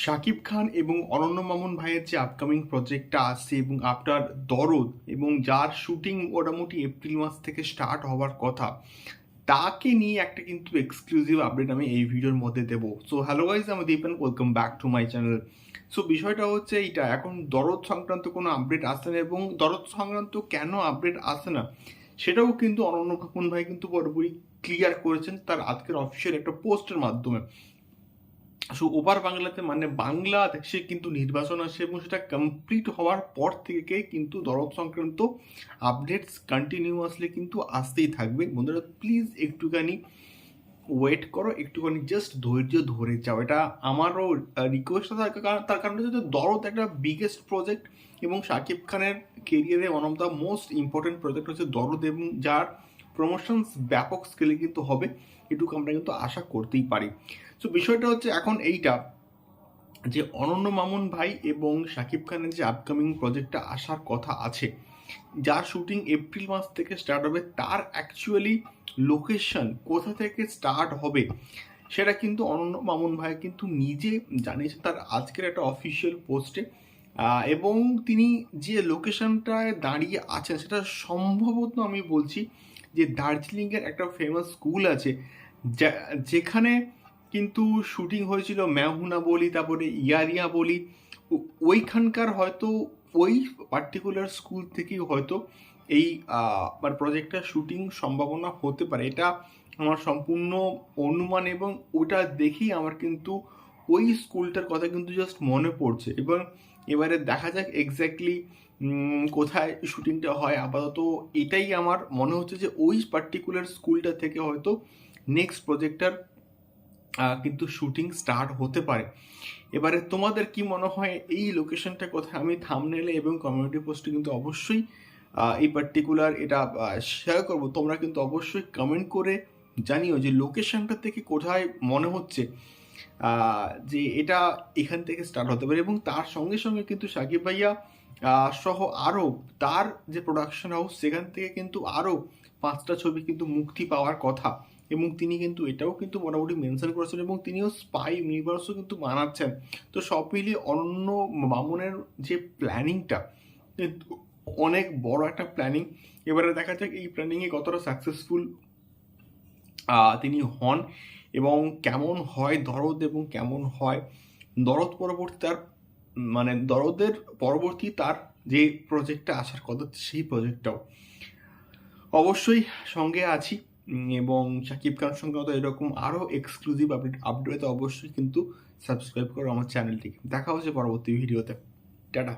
শাকিব খান এবং অনন্য মামুন ভাইয়ের যে আপকামিং প্রজেক্টটা আসছে এবং আফটার দরদ এবং যার শুটিং মোটামুটি এপ্রিল মাস থেকে স্টার্ট হওয়ার কথা, তাকে নিয়ে একটা কিন্তু এক্সক্লুসিভ আপডেট আমি এই ভিডিওর মধ্যে দেবো। সো হ্যালো গাইজ আমি Dipen welcome back to my channel so বিষয়টা হচ্ছে এইটা, এখন দরদ সংক্রান্ত কোনো আপডেট আসে না এবং দরদ সংক্রান্ত কেন আপডেট আসে না, সেটাও কিন্তু অনন্য মামুন ভাই কিন্তু পুরোপুরি ক্লিয়ার করেছেন তার আজকের অফিসিয়াল একটা পোস্টের মাধ্যমে। সো ওপার বাংলাতে মানে বাংলা দেশে কিন্তু নির্বাচন আসে এবং সেটা কমপ্লিট হওয়ার পর থেকে কিন্তু দরদ সংক্রান্ত আপডেটস কন্টিনিউয়াসলি কিন্তু আসতেই থাকবে। বন্ধুরা প্লিজ একটুখানি ওয়েট করো, একটুখানি জাস্ট ধৈর্য ধরে যাও। এটা আমারও রিকোয়েস্ট তার কারণ হচ্ছে দরদ একটা বিগেস্ট প্রজেক্ট এবং শাকিব খানের কেরিয়ারে one of the most important project হচ্ছে দরদ এবং যার প্রমোশনস ব্যাপক স্কেলে কিন্তু হবে, এটুকু আমরা কিন্তু আশা করতেই পারি। সো বিষয়টা হচ্ছে এখন এইটা, যে অনন্য মামুন ভাই এবং শাকিব খানের যে আপকামিং প্রজেক্টটা আসার কথা আছে যার শুটিং এপ্রিল মাস থেকে স্টার্ট হবে, তার অ্যাকচুয়ালি লোকেশন কোথা থেকে স্টার্ট হবে, সেটা কিন্তু অনন্য মামুন ভাই কিন্তু নিজে জানিয়েছে তার আজকের একটা অফিসিয়াল পোস্টে এবং তিনি যে লোকেশনটায় দাঁড়িয়ে আছেন, সেটা সম্ভবত আমি বলছি যে দার্জিলিংয়ের একটা ফেমাস স্কুল আছে যেখানে কিন্তু শুটিং হয়েছিল ম্যাহুনা বলি, তারপরে ইয়ারিয়া বলি ওইখানকার হয়তো ওই পার্টিকুলার স্কুল থেকেই হয়তো এই আমার প্রজেক্টটা শুটিং সম্ভাবনা হতে পারে। এটা আমার সম্পূর্ণ অনুমান এবং ওটা দেখেই আমার কিন্তু ওই স্কুলটার কথা কিন্তু জাস্ট মনে পড়ছে এবং এবারে দেখা যাক এক্স্যাক্টলি কোথায় শুটিংটা হয়। আপাতত এটাই আমার মনে হচ্ছে যে ওই পার্টিকুলার স্কুলটা থেকে হয়তো নেক্সট প্রজেক্টটার কিন্তু শুটিং স্টার্ট হতে পারে। এবারে তোমাদের কি মনে হয় এই লোকেশনটা কোথায় আমি থামনেলে এবং কমিউনিটি পোস্টে কিন্তু অবশ্যই এই পার্টিকুলার এটা শেয়ার করব। তোমরা কিন্তু অবশ্যই কমেন্ট করে জানিও যে লোকেশনটা থেকে কোথায় মনে হচ্ছে। যে এটা এখান থেকে স্টার্ট হতে পারে এবং তার সঙ্গে সঙ্গে কিন্তু সাকিব ভাইয়া সহ আরও তার যে প্রোডাকশন হাউস সেখান থেকে কিন্তু আরও পাঁচটা ছবি কিন্তু মুক্তি পাওয়ার কথা এবং তিনি কিন্তু এটাও কিন্তু মোটামুটি মেনশন করেছেন এবং তিনিও স্পাই ইউনিভার্সও কিন্তু বানাচ্ছেন। তো সব মিলিয়ে অন্য মামুনের যে প্ল্যানিংটা অনেক বড় একটা প্ল্যানিং এবারে দেখা যাক এই প্ল্যানিংয়ে কতটা সাকসেসফুল তিনি হন। এবং কেমন হয় দরদ এবং কেমন হয় দরদ পরবর্তী তার মানে দরদের পরবর্তী তার যে প্রজেক্টটা আসার কথা, সেই প্রজেক্টটাও অবশ্যই সঙ্গে আছি এবং শাকিব খান সঙ্গে তো এরকম আরও এক্সক্লুসিভ আপডেট আপডেট অবশ্যই কিন্তু সাবস্ক্রাইব করো আমার চ্যানেলটিকে দেখা হচ্ছে পরবর্তী ভিডিওতে টাটা।